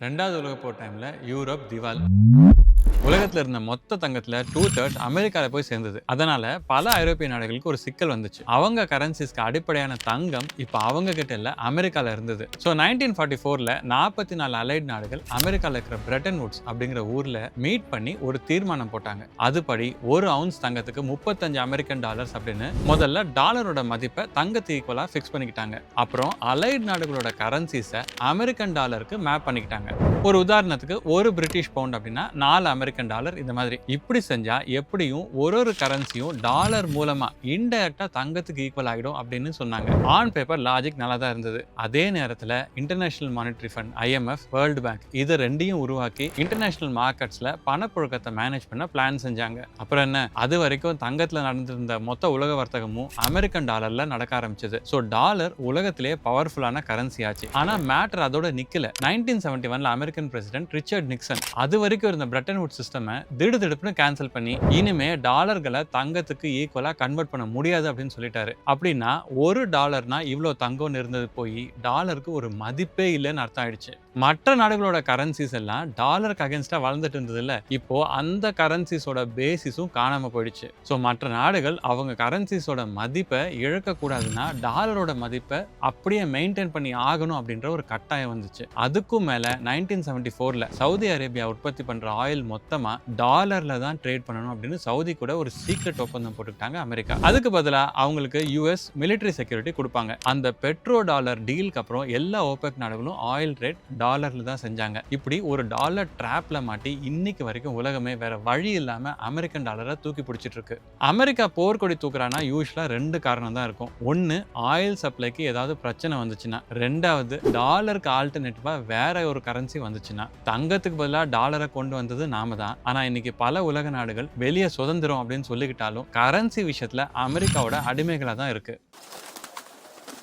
ரெண்டாவது உலக போர் டைம்ல யூரோப் திவால். உலகத்தில் இருந்த மொத்த தங்கத்தில் டூ தேர்ட்ஸ் அமெரிக்காவில் போய் சேர்ந்தது. அதனால பல ஐரோப்பிய நாடுகளுக்கு ஒரு சிக்கல் வந்துச்சு. அவங்க கரன்சிஸ்க்கு அடிப்படையான தங்கம் இப்போ அவங்க கிட்ட இல்லை அமெரிக்காவில் இருந்தது. ஸோ நைன்டீன் ஃபார்ட்டி ஃபோரில் நாற்பத்தி நாலு அலைட் நாடுகள் அமெரிக்காவில் இருக்கிற பிரெட்டன் வுட்ஸ் அப்படிங்கிற ஊரில் மீட் பண்ணி ஒரு தீர்மானம் போட்டாங்க. அதுபடி ஒரு அவுன்ஸ் தங்கத்துக்கு முப்பத்தஞ்சு அமெரிக்கன் டாலர்ஸ் அப்படின்னு முதல்ல டாலரோட மதிப்பை தங்கத்து ஈக்குவலாக ஃபிக்ஸ் பண்ணிக்கிட்டாங்க. அப்புறம் அலைட் நாடுகளோட கரன்சிஸை அமெரிக்கன் டாலருக்கு மேப் பண்ணிக்கிட்டாங்க. ஒரு உதாரணத்துக்கு ஒரு பிரிட்டிஷ் பவுண்ட் அப்படின்னா நாலு அமெரிக்கன் டாலர் இந்த மாதிரி. இப்படி செஞ்சா எப்படியும் ஒரு ஒரு கரன்சியும் டாலர் மூலமா இன்டைரக்டா தங்கத்துக்கு ஈக்குவல் ஆகிடும் அப்படின்னு சொன்னாங்க. ஆன் பேப்பர் லாஜிக் நல்லா தான் இருந்தது. அதே நேரத்துல international monetary fund IMF world bank இது ரெண்டையும் உருவாக்கி இன்டர்நேஷனல் மார்க்கெட்ஸ்ல பணப்புழக்கத்தை மேனேஜ் பண்ண பிளான் செஞ்சாங்க. அப்புறம் என்ன? அது வரைக்கும் தங்கத்துல நடந்திருந்த மொத்த உலக வர்த்தகமும் அமெரிக்கன் டாலர்ல நடக்க ஆரம்பிச்சது. ஸோ டாலர் உலகத்திலேயே பவர்ஃபுல்லான கரன்சி ஆச்சு. ஆனா மேட்டர் அதோட நிக்கல. நைன்டீன் செவன்டி ஒன்ல அமெரிக்க அமெரிக்கன் பிரசிடென்ட் ரிச்சர்ட் நிக்சன் அது வரைக்கும் இருந்த பிரிட்டன் வுட் சிஸ்டமை திடுதிடுப்புன்னு கேன்சல் பண்ணி இனிமே டாலர்களை தங்கத்துக்கு ஈக்குவலா கன்வெர்ட் பண்ண முடியாது அப்படின்னு சொல்லிட்டாரு. அப்படின்னா ஒரு டாலர்னா இவ்வளோ தங்கம்னு இருந்தது போய் டாலருக்கு ஒரு மதிப்பே இல்லைன்னு அர்த்தம் ஆயிடுச்சு மற்ற நாடுகளோட கரன்சிஸ் எல்லாம் டாலருக்கு அகேன்ஸ்டா வளர்ந்துட்டு இருந்தது இல்ல இப்போ அந்த கரன்சிஸோட பேசிஸும் காணாம போயிடுச்சு. ஸோ மற்ற நாடுகள் அவங்க கரன்சிஸோட மதிப்பை இழக்கக்கூடாதுன்னா டாலரோட மதிப்பை அப்படியே மெயின்டைன் பண்ணி ஆகணும் அப்படின்ற ஒரு கட்டாயம் வந்துச்சு. அதுக்கும் மேல நைன்டீன் செவன்டி ஃபோர்ல சவுதி அரேபியா உற்பத்தி பண்ற ஆயில் மொத்தமா டாலர்ல தான் ட்ரேட் பண்ணணும் அப்படின்னு சவுதி கூட ஒரு சீக்ரெட் ஒப்பந்தம் போட்டுக்கிட்டாங்க அமெரிக்கா. அதுக்கு பதிலா அவங்களுக்கு யூஎஸ் மிலிட்டரி செக்யூரிட்டி கொடுப்பாங்க. அந்த பெட்ரோ டாலர் டீலுக்கு அப்புறம் எல்லா ஓபெக் நாடுகளும் ஆயில் ரேட் டாலர்ல தான் செஞ்சாங்க. இப்படி ஒரு டாலர் ட்ராப்ல மாட்டி இன்னைக்கு வரைக்கும் உலகமே வேற வழி இல்லாம அமெரிக்கன் டாலரை தூக்கி பிடிச்சிட்டு இருக்கு அமெரிக்கா போர்க்கொடி தூக்குறான்னா யூஸ்வலாக ரெண்டு காரணம் தான் இருக்கும். ஒன்னு ஆயில் சப்ளைக்கு ஏதாவது பிரச்சனை வந்துச்சுன்னா. ரெண்டாவது டாலருக்கு ஆல்டர்னேட்டிவாக வேற ஒரு கரன்சி வந்துச்சுன்னா தங்கத்துக்கு பதிலாக டாலரை கொண்டு வந்தது நாம தான். ஆனால் இன்னைக்கு பல உலக நாடுகள் வெளியே சுதந்திரம் அப்படின்னு சொல்லிக்கிட்டாலும் கரன்சி விஷயத்தில் அமெரிக்காவோட அடிமைகளாக தான் இருக்குது